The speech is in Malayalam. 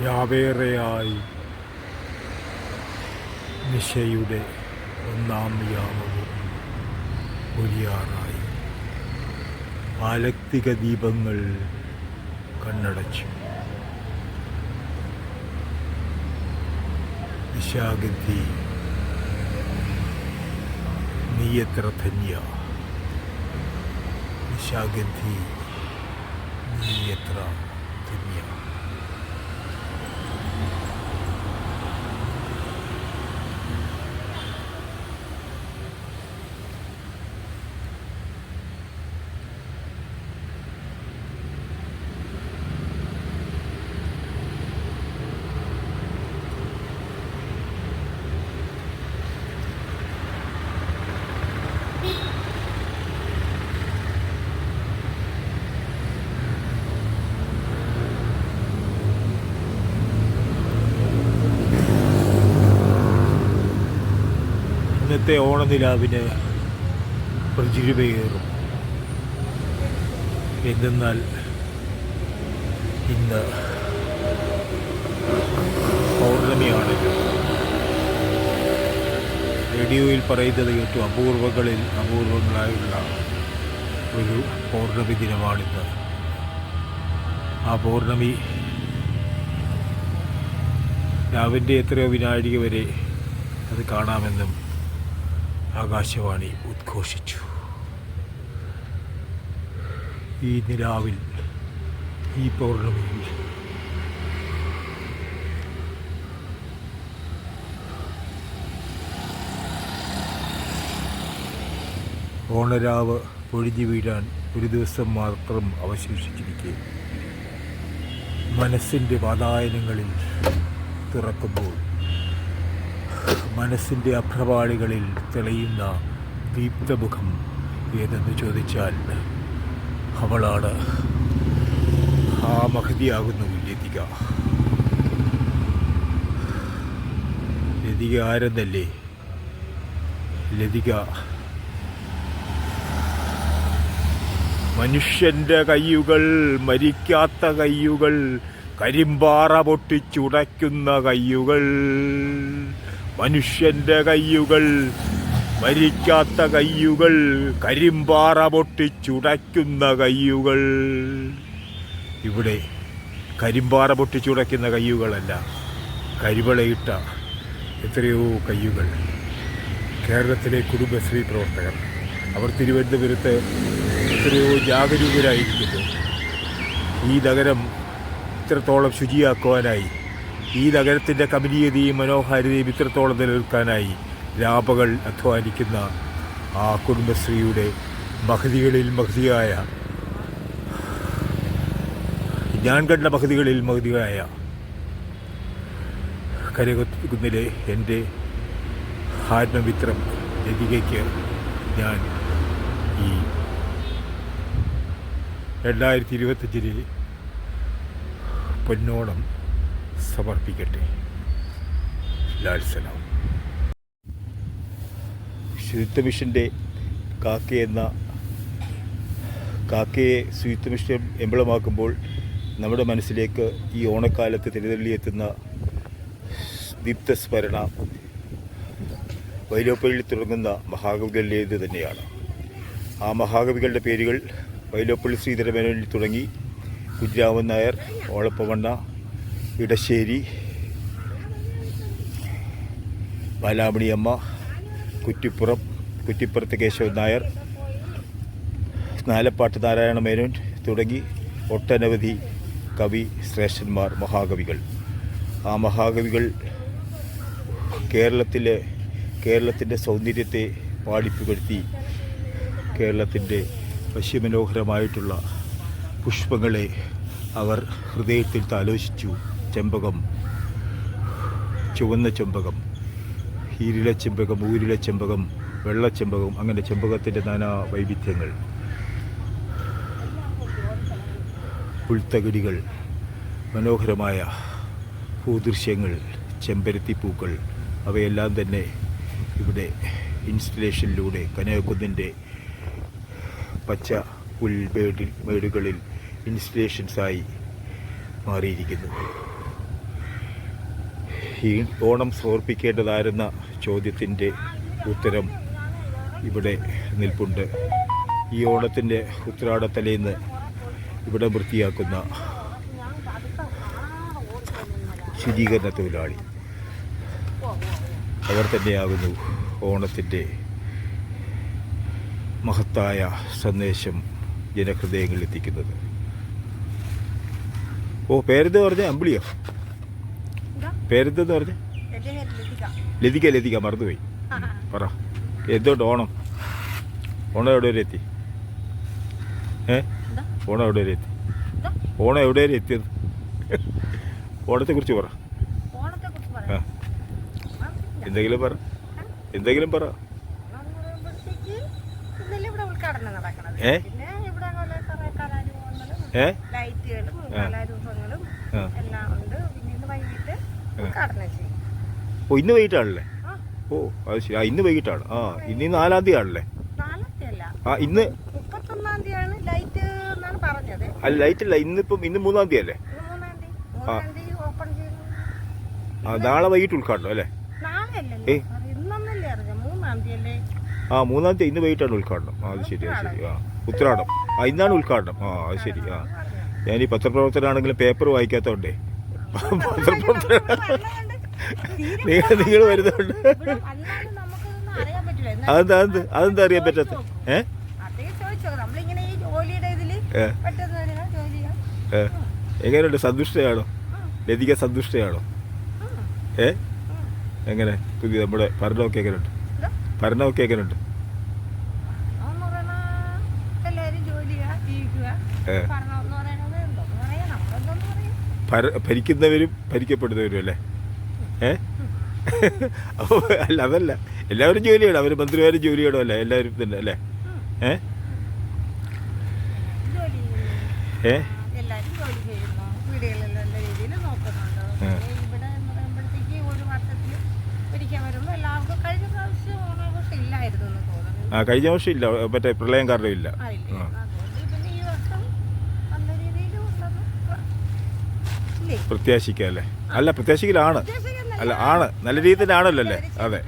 യാവേറെയായി. നിശയുടെ ഒന്നാം യാമവും ഒരിയാറായി. ആലക്തിക ദീപങ്ങൾ കണ്ണടച്ചു. നിശാഗന്ധി നീ എത്ര ധന്യ? നിശാഗന്ധി നീ എത്ര ധന്യ? ഇന്നത്തെ ഓണനിലാവിന് പ്രചുരിമയേറും എന്തെന്നാൽ ഇന്ന് പൗർണമിയാണല്ലോ റേഡിയോയിൽ പറയുന്നത് ഏറ്റവും അപൂർവങ്ങളിൽ അപൂർവങ്ങളായുള്ള ഒരു പൗർണമി ദിനമാണിന്ന്. ആ പൗർണമി രാവിന്റെ എത്രയോ വിനാഴിക വരെ അത് കാണാമെന്നും ആകാശവാണി ഉദ്ഘോഷിച്ചു. ഈ നിലാവിൽ ഈ പൗർണമിയിൽ ഓണരാവ് പൊഴിഞ്ഞു വീഴാൻ ഒരു ദിവസം മാത്രം അവശേഷിച്ചിരിക്കെ. മനസ്സിന്റെ വാതായനങ്ങളിൽ തുറക്കുമ്പോൾ മനസ്സിന്റെ അഭ്രപാളികളിൽ തെളിയുന്ന ദീപ്തമുഖം ഏതെന്ന് ചോദിച്ചാൽ അവളാണ്. ആ മഹതിയാകുന്നു ലതിക. ലതിക ആരെന്നല്ലേ? ലതിക. മനുഷ്യന്റെ കയ്യുകൾ മരിക്കാത്ത കയ്യുകൾ കരിമ്പാറ പൊട്ടിച്ചുടയ്ക്കുന്ന കയ്യുകൾ. മനുഷ്യന്റെ കയ്യുകൾ മരിക്കാത്ത കയ്യുകൾ കരിമ്പാറ പൊട്ടിച്ചുടയ്ക്കുന്ന കയ്യുകൾ. ഇവിടെ കരിമ്പാറ പൊട്ടിച്ചുടയ്ക്കുന്ന കയ്യുകളല്ല കരിവളയിട്ട എത്രയോ കയ്യുകൾ. കേരളത്തിലെ കുടുംബശ്രീ പ്രവർത്തകർ അവർ തിരുവനന്തപുരത്ത് എത്രയോ ജാഗരൂകരായിരിക്കുന്നു. ഈ നഗരം ഇത്രത്തോളം ശുചിയാക്കുവാനായി ഈ നഗരത്തിന്റെ കമനീയതയും മനോഹാരിതയും ഇത്രത്തോളം നിലനിൽക്കാനായി രാപകൾ അധ്വാനിക്കുന്ന ആ കുടുംബശ്രീയുടെ മഹതികളിൽ മഹതിയായ ഞാൻ കണ്ട മഹതികളിൽ മഹതിയായ കരകുന്നിലെ എന്റെ ആത്മമിത്രം ലതികയ്ക്ക് ഞാൻ ഈ രണ്ടായിരത്തി ഇരുപത്തഞ്ചിലെ പൊന്നോണം സമർപ്പിക്കട്ടെ. ലാൽ സലാം ശുചിത്വ മിഷന്റെ കാക്ക എന്ന കാക്കയെ ശുചിത്വ മിഷൻ എമ്പളമാക്കുമ്പോൾ നമ്മുടെ മനസ്സിലേക്ക് ഈ ഓണക്കാലത്ത് തിരുതള്ളിയെത്തുന്ന ദീപ്തസ്മരണ വൈലോപ്പള്ളിയിൽ തുടങ്ങുന്ന മഹാകവികളിലേത് തന്നെയാണ്. ആ മഹാകവികളുടെ പേരുകൾ വൈലോപ്പള്ളി ശ്രീധരമേനോനിൽ തുടങ്ങി കുഞ്ഞിരാമൻ നായർ ഓളപ്പമണ്ണ ഇടശ്ശേരി ബാലാമണിയമ്മ കുറ്റിപ്പുറം കുറ്റിപ്പുറത്ത് കേശവൻ നായർ നാലപ്പാട്ട് നാരായണ മേനോൻ തുടങ്ങി ഒട്ടനവധി കവി ശ്രേഷ്ഠന്മാർ മഹാകവികൾ. ആ മഹാകവികൾ കേരളത്തിലെ കേരളത്തിന്റെ സൗന്ദര്യത്തെ പാടിപ്പുകഴ്ത്തി കേരളത്തിന്റെ വശ്യമനോഹരമായിട്ടുള്ള പുഷ്പങ്ങളെ അവർ ഹൃദയത്തിൽ താലോചിച്ചു. ചെമ്പകം. ചുവന്ന ചെമ്പകം. ഈരില ചെമ്പകം ഊരില ചെമ്പകം വെള്ള ചെമ്പകം അങ്ങനെ ചെമ്പകത്തിന്റെ നാനാ വൈവിധ്യങ്ങൾ. പുൽത്തകിടികൾ മനോഹരമായ ഭൂദൃശ്യങ്ങൾ ചെമ്പരത്തിപ്പൂക്കൾ അവയെല്ലാം തന്നെ ഇവിടെ ഇൻസ്റ്റലേഷനിലൂടെ കനകക്കുന്നിന്റെ പച്ച പുൽമേടിൽ മേടുകളിൽ ഇൻസ്റ്റലേഷൻസായി മാറിയിരിക്കുന്നു. ഓണം സമർപ്പിക്കേണ്ടതായിരുന്ന ചോദ്യത്തിന്റെ ഉത്തരം ഇവിടെ നിൽപ്പുണ്ട്. ഈ ഓണത്തിന്റെ ഉത്രാടത്തലേന്ന് ഇവിടെ വൃത്തിയാക്കുന്ന ശുചീകരണ തൊഴിലാളി. അവർ തന്നെയാകുന്നു ഓണത്തിന്റെ മഹത്തായ സന്ദേശം ജനഹൃദയങ്ങളിൽ എത്തിക്കുന്നത് ഓ പേരെന്ത് പറഞ്ഞ? അമ്പിളിയോ? പേരെന്തെന്ന് പറഞ്ഞു? ലതിക ലതിക മറന്നുപോയി. പറ. എന്തുകൊണ്ട് ഓണം? ഓണം എവിടെ വരെ എത്തി? ഏ? ഓണം എവിടെ വരെ എത്തി? ഓണം എവിടെ വരെ എത്തിയത്? ഓണത്തെക്കുറിച്ച് പറ. ആ. എന്തെങ്കിലും പറ. എന്തെങ്കിലും പറ. ഏ? ഏ? ലൈറ്റുകളും കലാരൂപങ്ങളും ആ. എല്ലാം ഉണ്ട് പിന്നെ ഇന്ന് വൈകിട്ട് ഉദ്ഘാടനം ചെയ്യും ഓ ഇന്ന് വൈകിട്ടാണല്ലേ? ഓ അത് ശരി. ആ ഇന്ന് വൈകിട്ടാണ്. ആ ഇന്ന് നാലാം തീയതി ആണല്ലേ? ആ ഇന്ന് അല്ല ലൈറ്റ് അല്ല ഇന്നിപ്പം ഇന്ന് മൂന്നാം തീയതി. അല്ലേ ആ നാളെ വൈകിട്ട് ഉദ്ഘാടനം അല്ലേ? ഏ? ആ മൂന്നാം തീയതി ഇന്ന് വൈകിട്ടാണ് ഉദ്ഘാടനം. ആ അത് ശരി അത് ശരി. ആ ഉത്രാടം. ആ ഇന്നാണ് ഉദ്ഘാടനം. ആ അത് ശരി. ആ. ഞാൻ ഈ പത്രപ്രവർത്തനാണെങ്കിലും പേപ്പർ വായിക്കാത്തതുകൊണ്ടേ പത്രപ്രവർത്തന നിങ്ങൾ നിങ്ങൾ വരുന്നുണ്ട് അതെന്താ അതെന്ത്? അതെന്താ അറിയാൻ പറ്റാത്ത? ഏ? എങ്ങനെയുണ്ട്? സന്തുഷ്ടയാണോ? ലതിക സന്തുഷ്ടയാണോ? ഏ? എങ്ങനെ? പുതിയ നമ്മുടെ ഭരണമൊക്കെ എങ്ങനെയുണ്ട്? ഭരണമൊക്കെ എങ്ങനെയുണ്ട്? ഏ. ഭര ഭരിക്കുന്നവരും ഭരിക്കപ്പെടുന്നവരും അല്ലേ? ഏ? അപ്പോൾ അല്ല അതല്ല. എല്ലാവരും ജോലി ചെയ്യണം അവർ മന്ത്രിമാരും ജോലി ചെയ്യണമല്ലേ എല്ലാവരും തന്നെ അല്ലേ? ഏ? ഏ? ആ. കഴിഞ്ഞ വർഷം ഇല്ല. മറ്റേ പ്രളയം കാരണം ഇല്ല. ആ. അതുകൊണ്ട് പിന്നെ ഈ വർഷം നല്ല രീതിയിൽ ഉണ്ടെന്ന് ഇല്ലേ പ്രത്യാശിക്കാം അല്ലേ അല്ല പ്രത്യാശിക്കലാണ് അല്ല ആണ്. നല്ല രീതിയിൽ ആണല്ലോ അല്ലേ? അതെ.